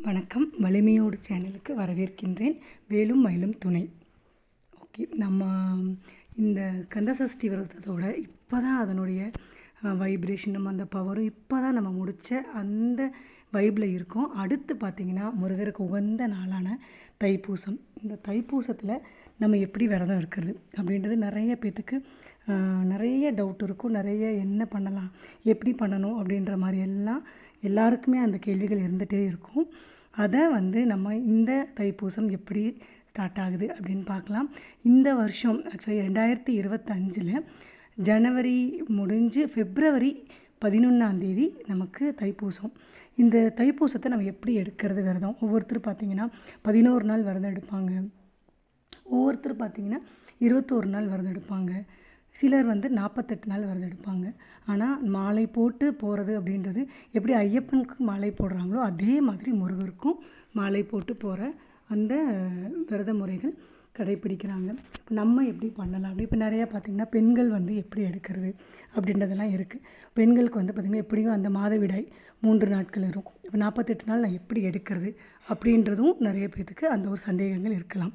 வணக்கம். வலிமையோடு சேனலுக்கு வரவேற்கின்றேன். வேலும் மயிலும் துணை. ஓகே நம்ம இந்த கந்தசஷ்டி விரதத்தோட இப்போ தான் அதனுடைய வைப்ரேஷனும் அந்த பவரும் இப்போ தான் நம்ம முடித்த அந்த வைப்பில் இருக்கோம். அடுத்து பார்த்திங்கன்னா முருகருக்கு உகந்த நாளான தைப்பூசம். இந்த தைப்பூசத்தில் நம்ம எப்படி விரதம் இருக்கிறது அப்படின்றது நிறைய பேர்த்துக்கு நிறைய டவுட் இருக்கும். நிறைய என்ன பண்ணலாம் எப்படி பண்ணணும் அப்படின்ற மாதிரி எல்லாம் எல்லாருக்குமே அந்த கேள்விகள் இருந்துகிட்டே இருக்கும். அதை வந்து நம்ம இந்த தைப்பூசம் எப்படி ஸ்டார்ட் ஆகுது அப்படின்னு பார்க்கலாம். இந்த வருஷம் ஆக்சுவலி ரெண்டாயிரத்தி இருபத்தஞ்சில் ஜனவரி முடிஞ்சு ஃபிப்ரவரி பதினொன்றாந்தேதி நமக்கு தைப்பூசம். இந்த தைப்பூசத்தை நம்ம எப்படி எடுக்கிறது விரதம்? ஒவ்வொருத்தர் பார்த்திங்கன்னா பதினோரு நாள் விரதம் எடுப்பாங்க. ஒவ்வொருத்தர் பார்த்திங்கன்னா இருபத்தோரு நாள் விரதம் எடுப்பாங்க. சிலர் வந்து நாற்பத்தெட்டு நாள் விரதம் எடுப்பாங்க. ஆனால் மாலை போட்டு போகிறது அப்படின்றது எப்படி ஐயப்பனுக்கு மாலை போடுறாங்களோ அதே மாதிரி முருகருக்கும் மாலை போட்டு போகிற அந்த விரத முறைகள் கடைப்பிடிக்கிறாங்க இப்போ நம்ம எப்படி பண்ணலாம்? அப்படி இப்போ நிறையா பார்த்திங்கன்னா பெண்கள் வந்து எப்படி எடுக்கிறது அப்படின்றதெல்லாம் இருக்குது பெண்களுக்கு வந்து பார்த்திங்கன்னா எப்படியும் அந்த மாதவிடாய் மூன்று நாட்கள் இருக்கும். இப்போ நாற்பத்தெட்டு நாள் நான் எப்படி எடுக்கிறது அப்படின்றதும் நிறைய பேர்த்துக்கு அந்த ஒரு சந்தேகங்கள் இருக்கலாம்.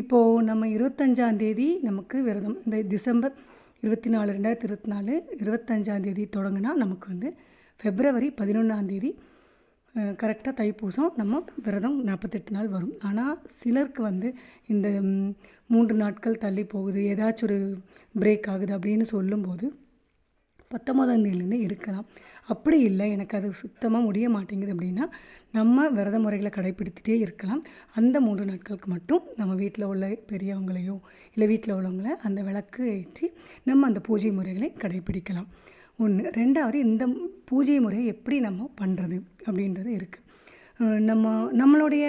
இப்போது நம்ம இருபத்தஞ்சாந்தேதி நமக்கு விரதம் இந்த டிசம்பர் இருபத்தி நாலு ரெண்டாயிரத்தி இருபத்தி நாலு இருபத்தஞ்சாந்தேதி தொடங்கினா நமக்கு வந்து ஃபெப்ரவரி பதினொன்றாந்தேதி கரெக்டாக தைப்பூசம் நம்ம விரதம் நாற்பத்தெட்டு நாள் வரும். ஆனால் சிலருக்கு வந்து இந்த மூன்று நாட்கள் தள்ளி போகுது ஏதாச்சும் ஒரு பிரேக் ஆகுது அப்படின்னு சொல்லும்போது பத்தொம்போதாம் தேதியிலேருந்து எடுக்கலாம். அப்படி இல்லை எனக்கு அது சுத்தமாக முடிய மாட்டேங்குது அப்படின்னா நம்ம விரத முறைகளை கடைப்பிடித்துட்டே இருக்கலாம். அந்த மூன்று நாட்களுக்கு மட்டும் நம்ம வீட்டில் உள்ள பெரியவங்களையோ இல்லை வீட்டில் உள்ளவங்கள அந்த விளக்கு ஏற்றி நம்ம அந்த பூஜை முறைகளை கடைப்பிடிக்கலாம். ஒன்று ரெண்டாவது இந்த பூஜை முறையை எப்படி நம்ம பண்ணுறது அப்படின்றது இருக்குது நம்ம நம்மளுடைய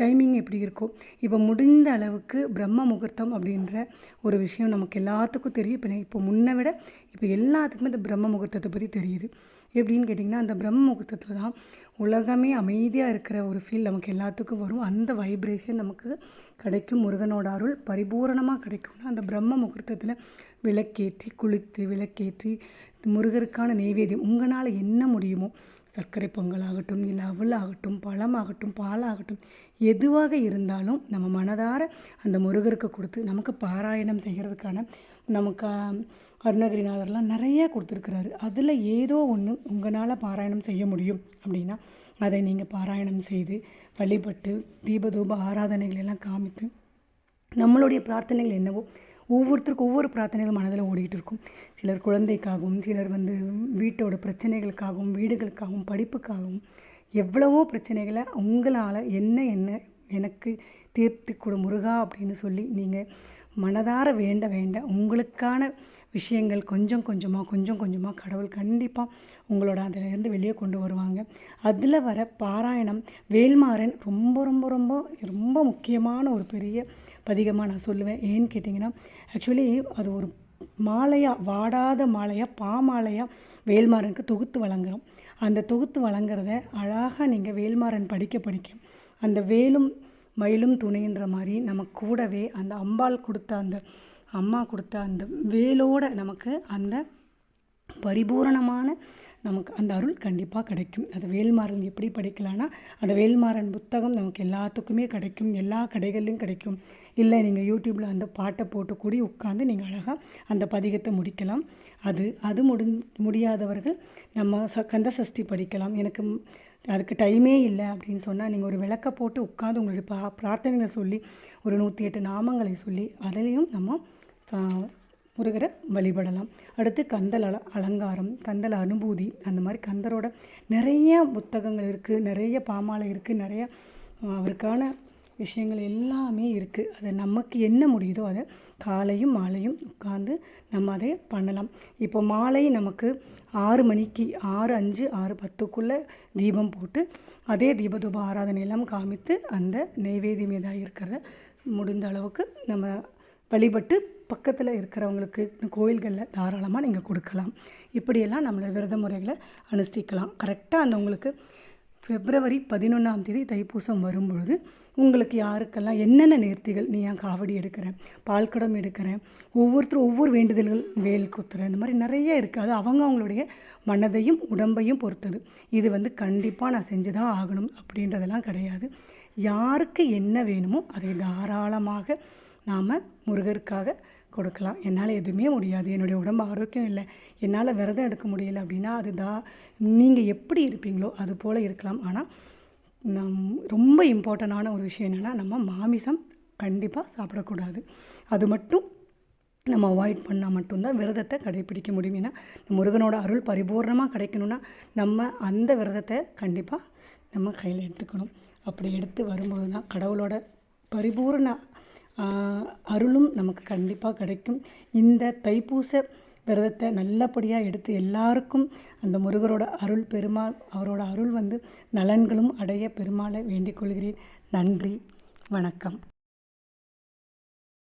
டைமிங் எப்படி இருக்கும் இப்போ முடிந்த அளவுக்கு பிரம்ம முகூர்த்தம் அப்படின்ற ஒரு விஷயம் நமக்கு எல்லாத்துக்கும் தெரியும். இப்போ இப்போ முன்னை விட இப்போ எல்லாத்துக்குமே இந்த பிரம்ம முகூர்த்தத்தை பற்றி தெரியுது. எப்படின்னு கேட்டிங்கன்னா அந்த பிரம்ம முகூர்த்தத்தில் தான் உலகமே அமைதியாக இருக்கிற ஒரு ஃபீல் நமக்கு எல்லாத்துக்கும் வரும். அந்த வைப்ரேஷன் நமக்கு கிடைக்கும். முருகனோட அருள் பரிபூரணமாக கிடைக்கும்னா அந்த பிரம்ம முகூர்த்தத்தில் விளக்கேற்றி குளித்து விளக்கேற்றி முருகருக்கான நெய்வேதியம் உங்களால் என்ன முடியுமோ சர்க்கரை பொங்கல் ஆகட்டும் இல்லை அவள் ஆகட்டும் பழமாகட்டும் பாலாகட்டும் எதுவாக இருந்தாலும் நம்ம மனதார அந்த முருகருக்கு கொடுத்து நமக்கு பாராயணம் செய்கிறதுக்கான நமக்கு அருணகிரிநாதர்லாம் நிறைய கொடுத்துருக்குறாரு. அதில் ஏதோ ஒன்று உங்களால் பாராயணம் செய்ய முடியும் அப்படின்னா அதை நீங்கள் பாராயணம் செய்து வழிபட்டு தீபதூப ஆராதனைகள் எல்லாம் காமித்து நம்மளுடைய பிரார்த்தனைகள் என்னவோ ஒவ்வொருத்தருக்கும் ஒவ்வொரு பிரார்த்தனைகள் மனதில் ஓடிக்கிட்டு இருக்கும். சிலர் குழந்தைக்காகவும் சிலர் வந்து வீட்டோட பிரச்சனைகளுக்காகவும் வீடுகளுக்காகவும் படிப்புக்காகவும் எவ்வளவோ பிரச்சனைகளை உங்களால் என்ன என்ன எனக்கு தீர்த்து கொடு முருகா அப்படின்னு சொல்லி நீங்கள் மனதார வேண்ட வேண்ட உங்களுக்கான விஷயங்கள் கொஞ்சம் கொஞ்சமாக கொஞ்சம் கொஞ்சமாக கடவுள் கண்டிப்பாக உங்களோட அதிலேருந்து வெளியே கொண்டு வருவாங்க. அதில் வர பாராயணம் வேல்மாறன் ரொம்ப ரொம்ப ரொம்ப ரொம்ப முக்கியமான ஒரு பெரிய பதிகமாக நான் சொல்லுவேன். ஏன்னு கேட்டிங்கன்னா ஆக்சுவலி அது ஒரு மாலையாக வாடாத மாலையாக பாமாலையாக வேல்மாறனுக்கு தொகுத்து வழங்குறோம். அந்த தொகுத்து வழங்குறத அழகாக நீங்கள் வேல்மாறன் படிக்க படிக்க அந்த வேலும் மயிலும் துணைன்ற மாதிரி நம்ம கூடவே அந்த அம்பாள் கொடுத்த அந்த அம்மா கொடுத்த அந்த வேலோட நமக்கு அந்த பரிபூரணமான நமக்கு அந்த அருள் கண்டிப்பாக கிடைக்கும். அது வேல்மாறன் எப்படி படிக்கலான்னா அந்த வேல்மாறன் புத்தகம் நமக்கு எல்லாத்துக்குமே கிடைக்கும் எல்லா கடைகள்லையும் கிடைக்கும். இல்லை நீங்கள் யூடியூப்பில் அந்த பாட்டை போட்டு கூடி உட்காந்து நீங்கள் அழகாக அந்த பதிகத்தை முடிக்கலாம். அது அது முடி முடியாதவர்கள் நம்ம ச கந்த சஷ்டி படிக்கலாம். எனக்கு அதுக்கு டைமே இல்லை அப்படின்னு சொன்னால் நீங்கள் ஒரு விளக்க போட்டு உட்காந்து உங்களுடைய பா பிரார்த்தனைகளை சொல்லி ஒரு நூற்றி எட்டு நாமங்களை சொல்லி அதிலையும் நம்ம சா- முருகரை வழிபடலாம். அடுத்து கந்தல் அல அலங்காரம் கந்தல் அனுபூதி அந்த மாதிரி கந்தரோட நிறைய புத்தகங்கள் இருக்குது நிறைய பாமாலை இருக்குது நிறைய அவருக்கான விஷயங்கள் எல்லாமே இருக்குது அது நமக்கு என்ன முடியுதோ அதை காலையும் மாலையும் உட்காந்து நம்ம அதை பண்ணலாம். இப்போ மாலை நமக்கு ஆறு மணிக்கு ஆறு அஞ்சு ஆறு பத்துக்குள்ளே தீபம் போட்டு அதே தீபதூப ஆராதனை எல்லாம் காமித்து அந்த நெய்வேதியம் எதாக இருக்கிறத முடிந்த அளவுக்கு நம்ம வழிபட்டு பக்கத்தில் இருக்கிறவங்களுக்கு கோயில்களில் தாராளமாக நீங்கள் கொடுக்கலாம். இப்படியெல்லாம் நம்மளோட விரத முறைகளை அனுஷ்டிக்கலாம். கரெக்டாக அந்த உங்களுக்கு பிப்ரவரி பதினொன்றாம் தேதி தைப்பூசம் வரும்பொழுது உங்களுக்கு யாருக்கெல்லாம் என்னென்ன நேர்த்திகள் நீ ஏன் காவடி எடுக்கிறேன் பால்குடம் எடுக்கிறேன் ஒவ்வொருத்தரும் ஒவ்வொரு வேண்டுதல்கள் வேல் குத்துறேன் இந்த மாதிரி நிறைய இருக்குது அது அவங்க அவங்களுடைய மனதையும் உடம்பையும் பொறுத்தது. இது வந்து கண்டிப்பாக நான் செஞ்சு தான் ஆகணும் அப்படின்றதெல்லாம் கிடையாது. யாருக்கு என்ன வேணுமோ அதை தாராளமாக நாம் முருகருக்காக கொடுக்கலாம். என்னால் எதுவுமே முடியாது. என்னுடைய உடம்பு ஆரோக்கியம் இல்லை. என்னால் விரதம் எடுக்க முடியல அப்படின்னா அது நீங்கள் எப்படி இருப்பீங்களோ அது போல் இருக்கலாம். ஆனால் நம் ரொம்ப இம்பார்ட்டண்டான ஒரு விஷயம் என்னென்னா நம்ம மாமிசம் கண்டிப்பாக சாப்பிடக்கூடாது. அது மட்டும் நம்ம அவாய்ட் பண்ணால் மட்டும்தான் விரதத்தை கடைப்பிடிக்க முடியும். ஏன்னா முருகனோட அருள் பரிபூர்ணமாக கிடைக்கணும்னா நம்ம அந்த விரதத்தை கண்டிப்பாக நம்ம கையில் எடுத்துக்கணும். அப்படி எடுத்து வரும்போது தான் கடவுளோட பரிபூர்ண அருளும் நமக்கு கண்டிப்பாக கிடைக்கும். இந்த தைப்பூச விரதத்தை நல்லபடியாக எடுத்து எல்லாருக்கும் அந்த முருகரோட அருள் பெருமாள் அவரோட அருள் வந்து நலன்களும் அடைய பெருமாளை வேண்டிக் கொள்கிறேன். நன்றி வணக்கம்.